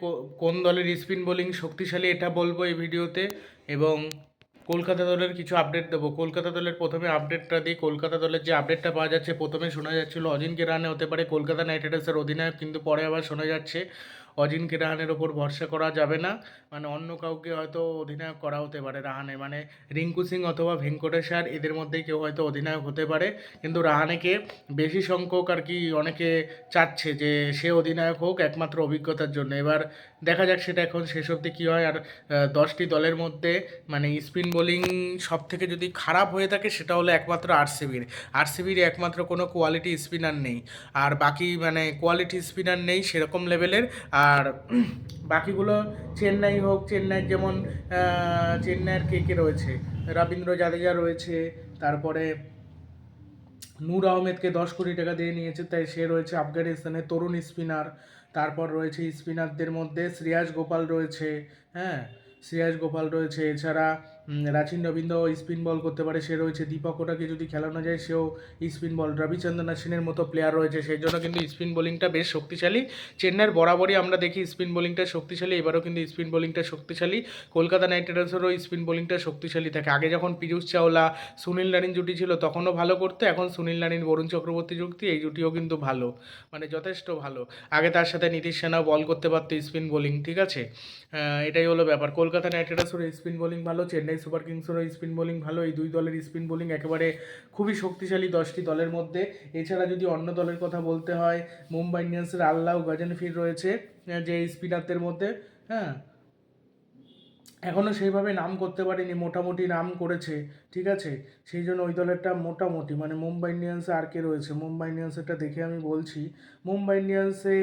কো- কোন দলের spin bowling শক্তিশালী এটা বলব এই ভিডিওতে। এবং কলকাতা দলের কিছু আপডেট দেবো। কলকাতা দলের প্রথমে আপডেটটা দিই। কলকাতা দলের যে আপডেটটা পাওয়া যাচ্ছে, প্রথমে শোনা যাচ্ছিল অজিনকে রানে হতে পারে কলকাতা নাইট রাইডার্সের অধিনায়ক, কিন্তু পরে আবার শোনা যাচ্ছে অজিনকে রাহানের ওপর ভরসা করা যাবে না। মানে অন্য কাউকে হয়তো অধিনায়ক করা হতে পারে রাহানে। মানে রিঙ্কু সিং অথবা ভেঙ্কটেশ্বর এদের মধ্যেই কেউ হয়তো অধিনায়ক হতে পারে। কিন্তু রাহানেকে বেশি সংখ্যক আর কি অনেকে চাচ্ছে যে সে অধিনায়ক হোক একমাত্র অভিজ্ঞতার জন্য। এবার দেখা যাক সেটা এখন শেষ অব্দি কী হয়। আর দশটি দলের মধ্যে মানে স্পিন বোলিং সব থেকে যদি খারাপ হয়ে থাকে সেটা হলো একমাত্র আরসিবির। আরসিবির একমাত্র কোনো কোয়ালিটি স্পিনার নেই। আর বাকি মানে কোয়ালিটি স্পিনার নেই সেরকম লেভেলের। আর বাকিগুলো চেন্নাই হোক চেন্নাইয়ের যেমন চেন্নাইয়ের কে কে রয়েছে? রবীন্দ্র জাদেজা রয়েছে, তারপরে নূর আহমেদকে দশ কোটি টাকা দিয়ে নিয়েছে, তাই সে রয়েছে আফগানিস্তানের তরুণ স্পিনার। তারপর রয়েছে স্পিনারদের মধ্যে শ্রেয়াস গোপাল রয়েছে হ্যাঁ? শ্রেয়াস গোপাল রয়েছে, এছাড়া রাচিন রবীন্দ্র স্পিন বল করতে পারে, সে রয়েছে দীপক ওটাকে যদি খেলানো যায়, সেও স্পিন বল। রবিচন্দ্রন অশ্বিনের মতো প্লেয়ার রয়েছে, সেই জন্য কিন্তু স্পিন বোলিংটা বেশ শক্তিশালী। চেন্নাইয়ের বরাবরই আমরা দেখি স্পিন বোলিংটা শক্তিশালী, এবারও কিন্তু স্পিন বোলিংটা শক্তিশালী। কলকাতা নাইট রাইডার্সেরও স্পিন বোলিংটা শক্তিশালী। থাকে আগে যখন পীযূষ চাওলা, সুনীল নারিন জুটি ছিল, তখনও ভালো করতে, এখন সুনীল নারিন, বরুণ চক্রবর্তী যুক্তি, এই জুটিও কিন্তু ভালো মানে যথেষ্ট ভালো। আগে তার সাথে নীতিশ সেনাও বল করতে পারতো স্পিন বোলিং ঠিক আছে? এটাই হলো ব্যাপার। কলকাতা নাইট রাইডার্সেরও স্পিন বোলিং ভালো, চেন্নাই সুপার কিংসেরও স্পিন বোলিং ভালো, এই দুই দলের স্পিন বোলিং একেবারে খুবই শক্তিশালী দশটি দলের মধ্যে। এছাড়া যদি অন্য দলের কথা বলতে হয়, মুম্বাই ইন্ডিয়ান্সের আল্লাহ গজনফির রয়েছে, যে স্পিনারদের মধ্যে হ্যাঁ? এখনও সেইভাবে নাম করতে পারেনি, মোটামুটি নাম করেছে, ঠিক আছে? সেই জন্য ওই দলেরটা মোটামুটি মানে মুম্বাই ইন্ডিয়ান্সে আর কে রয়েছে? মুম্বাই ইন্ডিয়ান্সেরটা দেখে আমি বলছি, মুম্বাই ইন্ডিয়ান্সে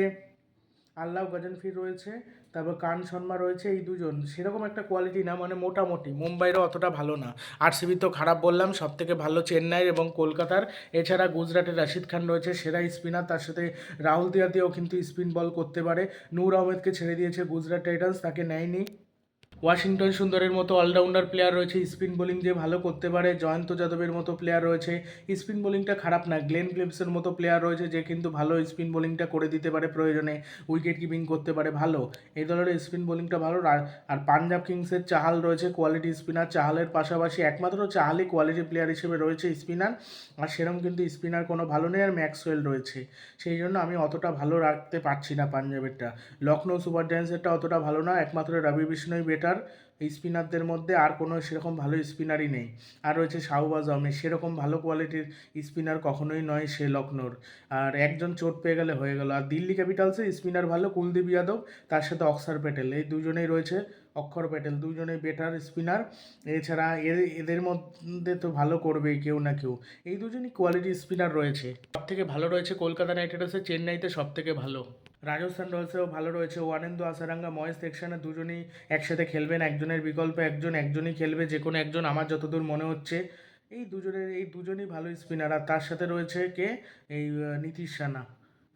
আল্লাহ গজনফির রয়েছে তারপর কান শর্মা রয়েছে এই দুজন, সেরকম একটা কোয়ালিটি না মানে মোটামুটি। মুম্বাইরও অতটা ভালো না। আর আরসিবি তো খারাপ বললাম সব থেকে ভালো চেন্নাইয়ের এবং কলকাতার। এছাড়া গুজরাটের রাশিদ খান রয়েছে, সেরা স্পিনার তার সাথে রাহুল দিয়াতেও কিন্তু স্পিন বল করতে পারে। নূর আহমেদকে ছেড়ে দিয়েছে গুজরাট টাইটান্স, তাকে নেয়নি। ওয়াশিংটন সুন্দরের মতো অলরাউন্ডার প্লেয়ার রয়েছে, স্পিন বোলিং যে ভালো করতে পারে, জয়ন্ত যাদবের মতো প্লেয়ার রয়েছে, স্পিন বোলিংটা খারাপ না, গ্লেন ফিলিপসের মতো প্লেয়ার রয়েছে যে কিন্তু ভালো স্পিন বোলিংটা করে দিতে পারে প্রয়োজনে উইকেট কিপিং করতে পারে ভালো, এই দলের স্পিন বোলিংটা ভালো, আর- পাঞ্জাব কিংসের চাহাল রয়েছে কোয়ালিটি স্পিনার চাহালের পাশাপাশি একমাত্র চাহালই কোয়ালিটি প্লেয়ার হিসেবে রয়েছে স্পিনার আর সেরকম কিন্তু স্পিনার কোনো ভালো নেই, আর ম্যাক্সওয়েল রয়েছে, সেই জন্য আমি অতটা ভালো রাখতে পারছি না পাঞ্জাবেরটা, লখনৌ সুপার জায়ান্টসেরটা অতটা ভালো না, একমাত্র রবি বিষ্ণই বেটার এই স্পিনারদের মধ্যে আর কোনো সেরকম ভালো স্পিনারই নেই। আর রয়েছে শাহবাজ আহমেদ, সেরকম ভালো কোয়ালিটির স্পিনার কখনোই নয় সে লখনৌর। আর একজন চোট পেয়ে গেলে হয়ে গেল। আর দিল্লি ক্যাপিটালসে স্পিনার ভালো কুলদীপ যাদব, তার সাথে অক্ষর প্যাটেল এই দুজনেই রয়েছে অক্ষর প্যাটেল দুজনেই বেটার স্পিনার এছাড়া এর, এদের মধ্যে তো ভালো করবেই কেউ না কেউ। এই দুজনই কোয়ালিটি স্পিনার রয়েছে। সব থেকে ভালো রয়েছে কলকাতা নাইট রাইডার্সে চেন্নাইতে সব থেকে ভালো। রাজস্থান রয়্যালসেও ভালো রয়েছে। ওয়ানেন্দু, আসারাঙ্গা, মহেশ সেকশানে দুজনেই একসাথে খেলবেন। একজনের বিকল্প একজন, একজনই খেলবে। যে কোনো একজন আমার যতদূর মনে হচ্ছে, এই দুজনের, এই দুজনই ভালো স্পিনার। আর তার সাথে রয়েছে কে? এই নীতিশ সানা।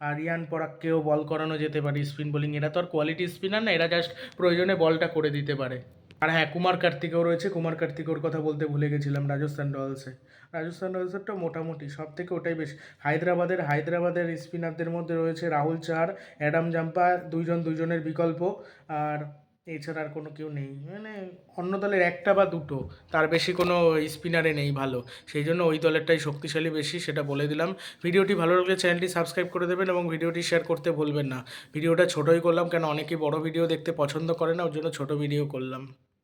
আর ইয়ান পরাককেও বল করানো যেতে পারে স্পিন বোলিং। এরা তো আর কোয়ালিটি স্পিনার না, এরা জাস্ট প্রয়োজনে বলটা করে দিতে পারে। আর হ্যাঁ কুমার কার্তিকেও রয়েছে। কুমার কার্তিকের কথা বলতে ভুলে গেছিলাম রাজস্থান রয়্যালসে রাজস্থান রয়্যালসেরটা মোটামুটি সব থেকে ওটাই বেশ। হায়দ্রাবাদের হায়দ্রাবাদের স্পিনারদের মধ্যে রয়েছে রাহুল চার, অ্যাডাম জাম্পা, দুইজন দুইজনের বিকল্প। আর এছাড়া আর কোনো কেউ নেই। মানে অন্য দলের একটা বা দুটো, তার বেশি কোনো স্পিনারে নেই ভালো। সেই জন্য ওই দলেরটাই শক্তিশালী বেশি, সেটা বলে দিলাম। ভিডিওটি ভালো লাগলে চ্যানেলটি সাবস্ক্রাইব করে দেবেন এবং ভিডিওটি শেয়ার করতে ভুলবেন না। ভিডিওটা ছোটোই করলাম, কেন অনেকেই বড় ভিডিও দেখতে পছন্দ করে না, ওর জন্য ছোটো ভিডিও করলাম।